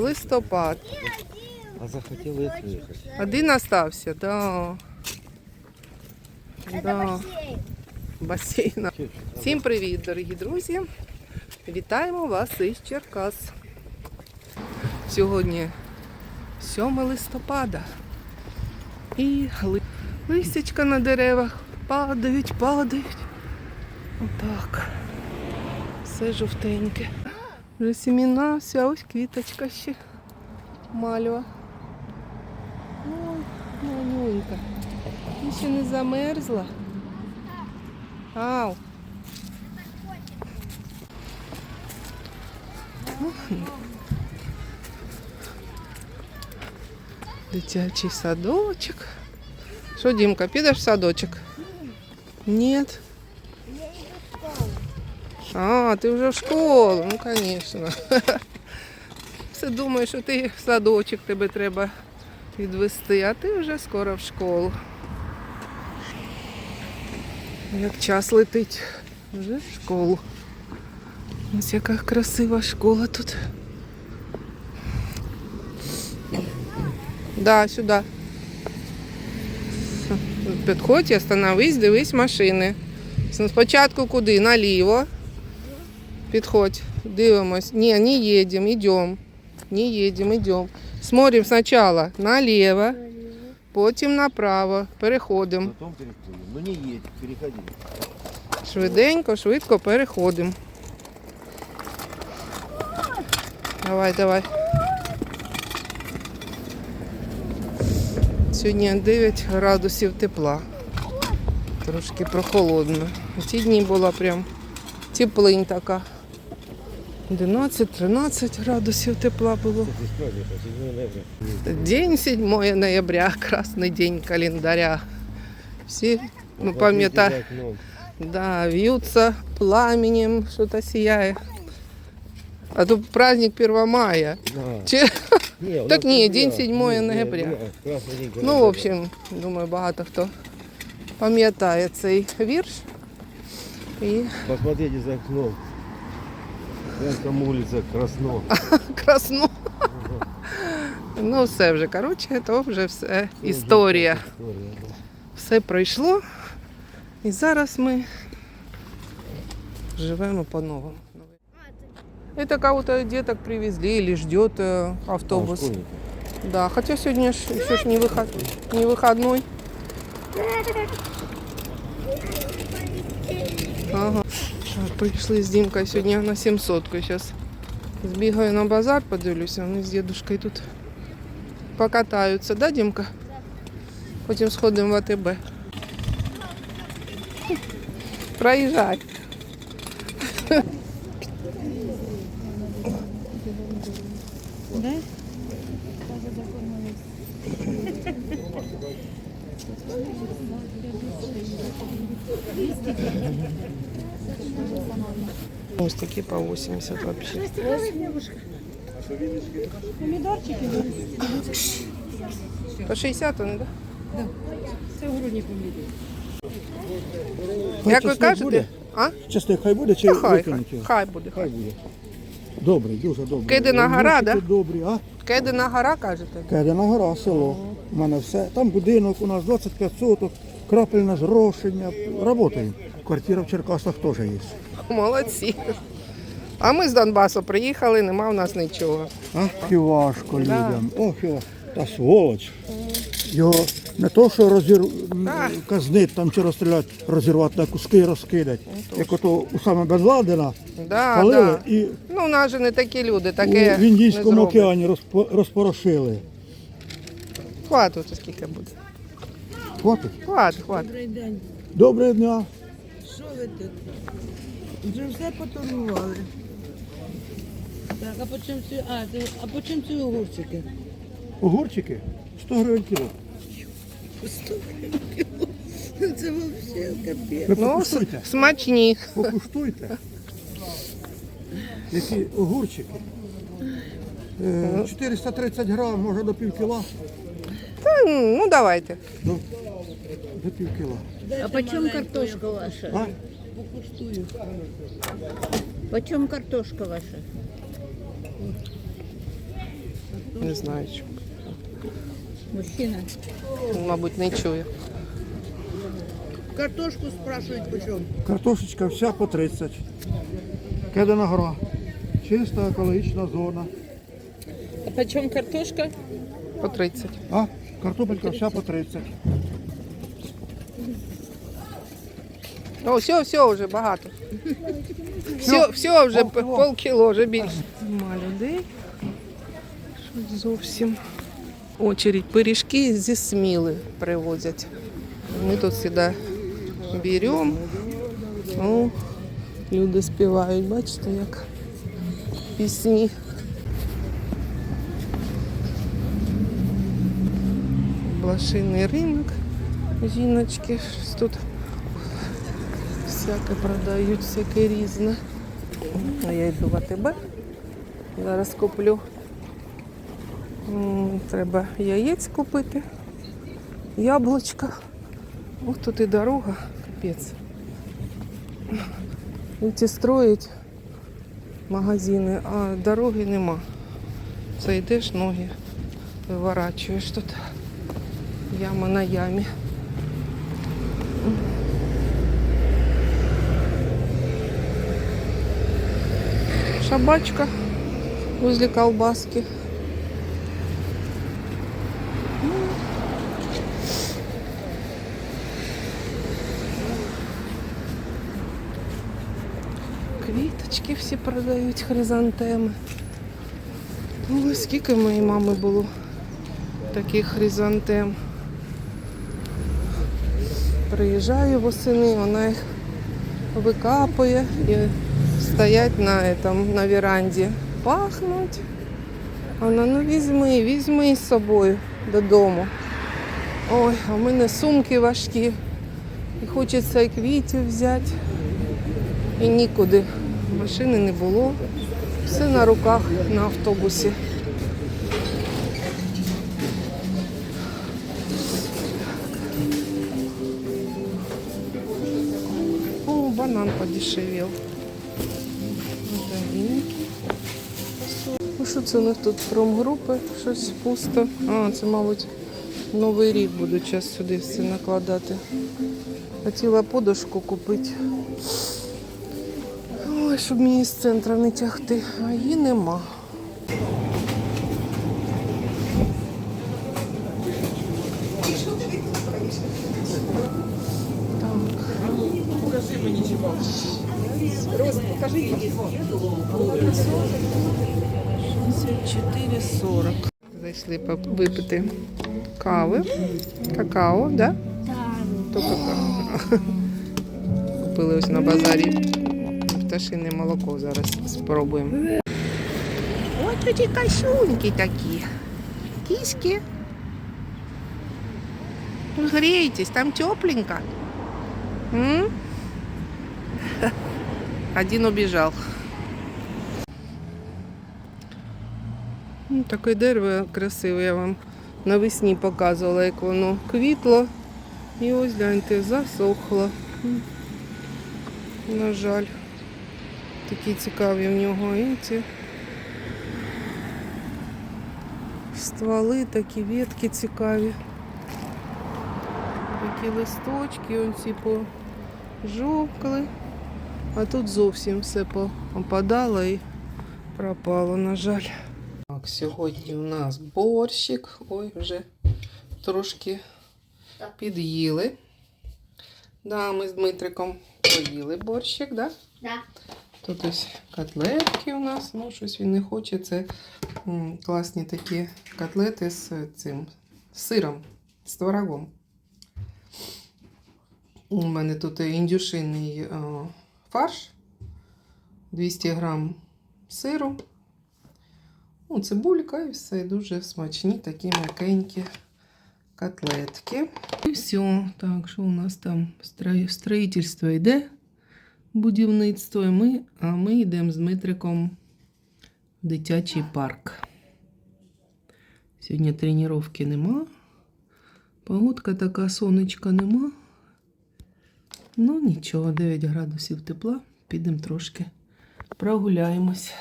листопад. А захотел их выехать. Один остався, да. Да. Басейна. Всім привіт, дорогі друзі! Вітаємо вас із Черкас. Сьогодні 7 листопада. І ли- листячка на деревах падають, падають. Отак. Все жовтеньке. Вже сіміна, вся ось квіточка ще. Мальва. Ой, манюнька. Ти ще не замерзла. Ау. Дитячий садочок. Що, Дімка, підеш в садочок? Ні. А, ти вже в школу, ну звісно. Все думаю, що ти в садочок тебе треба відвести, а ти вже скоро в школу. Як час летить, вже в школу. Ось яка красива школа тут. Да, сюди. Підходь, остановись, дивись машини. Спочатку куди? Наліво. Підходь, дивимось. Ні, не їдемо, йдемо. Не їдемо, йдемо. Смотрим спочатку наліво, потім направо. Переходимо. Потом переходим. Ну не едь, переходи. Швиденько, швидко переходимо. Давай, давай. Сьогодні 9 градусів тепла. Трошки прохолодно. Ці дні була прям теплинь така. 11-13 градусів тепла було. День 7 ноября, красний день календаря. Всі ну, пам'ятають. Да, вьются пламенем, что-то сияет. А тут праздник 1 мая. Че- Так ні, день 7 ноября. Ну, в общем, думаю, багато хто пам'ятає цей вірш. І Посмотрите за окном. Прям там улица красно. красно. Ну, все вже, коротше, то вже все історія. История, да. Все пройшло. І зараз ми живемо по-новому. Это кого-то деток привезли или ждет э, А, автобус. школьники. Да, хотя сегодня ж, еще ж не, выход, не выходной. Ага. Так, Прийшли з Дімкою сьогодні на 700 Зараз збігаю на базар, подивлюся, вони з дедушкою тут покатаються, да, Дімка? Потім сходимо в АТБ. Проїжджай. Ось такі по 80 вообще. По 60 вони, да? Це грудні помідори. Як ви кажете? буде? А? Чесник хай буде чи Та хай, хай, хай буде. Хай буде. Добрий, дуже добрий. Кидина гора, да? Добрі, а? Кедина гора, кажете? Кедина гора, село. У мене все. Там будинок у нас 25 соток, крапельне зрошення. Работаємо. Квартира в Черкасах теж є. Молодці. А ми з Донбасу приїхали, нема в нас нічого. А? І важко людям. Ох, його. Та сволоч. Його не то, що розір... Так. казнить там чи розстріляти, розірвати на куски і розкидати. Як ото у саме Бен-Ладена Да, палили да. і Ну, у нас же не такі люди, таке в Індійському не океані розпо- розпорошили. Хватить, скільки буде. Хватить? Хватить, хватить. Добрий день. Доброго дня. Що ви тут? Вже все поторгували. Так, а по чому ці, а, це, а по чому ці огурчики? Огурчики 100 гривень кіло. Це взагалі капець. Ви Ну, покуштуйте. смачні. Покуштуйте. Які огурчики. Е, 430 грам, може до пів кіла. Та, ну, давайте. Ну, до пів кіла. А почем картошка ваша? А? Покуштую. Почем картошка ваша? Не знаю, що. Мужчина. Мабуть, не чує. Картошку спрашивають по чому. Картошечка вся по 30. Кедана гора. Чиста екологічна зона. А почем картошка? По 30. А картопелька вся по 30. О, все, все вже багато. Все, все вже Полкіло. полкіло, вже більше. Нема людей. Щось зовсім. Очередь пиріжки зі сміли привозять. Ми тут завжди беремо. О, люди співають, бачите, як пісні. Блошиний ринок. Жіночки щось тут всяке продають, всяке різне. А я йду в АТБ. Зараз куплю. Треба яєць купити, яблучка. Ось тут і дорога, капець. Ці строять магазини, а дороги нема. Це йдеш, ноги виворачуєш тут. Яма на ямі. Шабачка возле колбаски. Квіточки всі продають, хризантеми. Ой, скільки моєї мами було таких хризантем. Приїжджаю восени, вона їх викапує і стоять на, этом, на веранді. Пахнуть. Вона, ну візьми, візьми з собою додому. Ой, а в мене сумки важкі. І хочеться і квітів взяти. І нікуди. Машини не було. Все на руках на автобусі. О, банан подешевел. Мандаринки. Ну що це у них тут промгрупи? Щось пусто. А, це, мабуть, Новий рік буду час сюди все накладати. Хотіла подушку купити. Ой, щоб мені з центру не тягти, а її нема. Чотири сорок. Зайшли випити кави. Какао, да? То какао. Купили ось на базарі пташине молоко. Зараз спробуємо. Ось такі косюньки такі. Киски. Ну, Грейтесь, там тепленько. М? Один убежал. Ну, Таке дерево красиве, я вам навесні показувала, як воно квітло. І ось гляньте, засохло. На жаль. Такі цікаві в нього і ці стволи, такі ветки цікаві. Такі листочки, он ці пожовкли. А тут зовсім все попадало і пропало, на жаль. Так, сьогодні у нас борщик. Ой, вже трошки під'їли. Да, ми з Дмитриком поїли борщик, да? Да. Тут ось котлетки у нас. Ну, щось він не хоче. Це м, класні такі котлети з цим з сиром, з творогом. У мене тут індюшиний е, фарш, 200 грам сиру, ну, цибулька і все. Дуже смачні такі м'якенькі котлетки. І все. Так, що у нас там строїтельство йде, будівництво. І ми, а ми йдемо з Дмитриком в дитячий парк. Сьогодні тренування нема. Погодка така, сонечка нема. Ну нічого, 9 градусів тепла. Підемо трошки прогуляємось.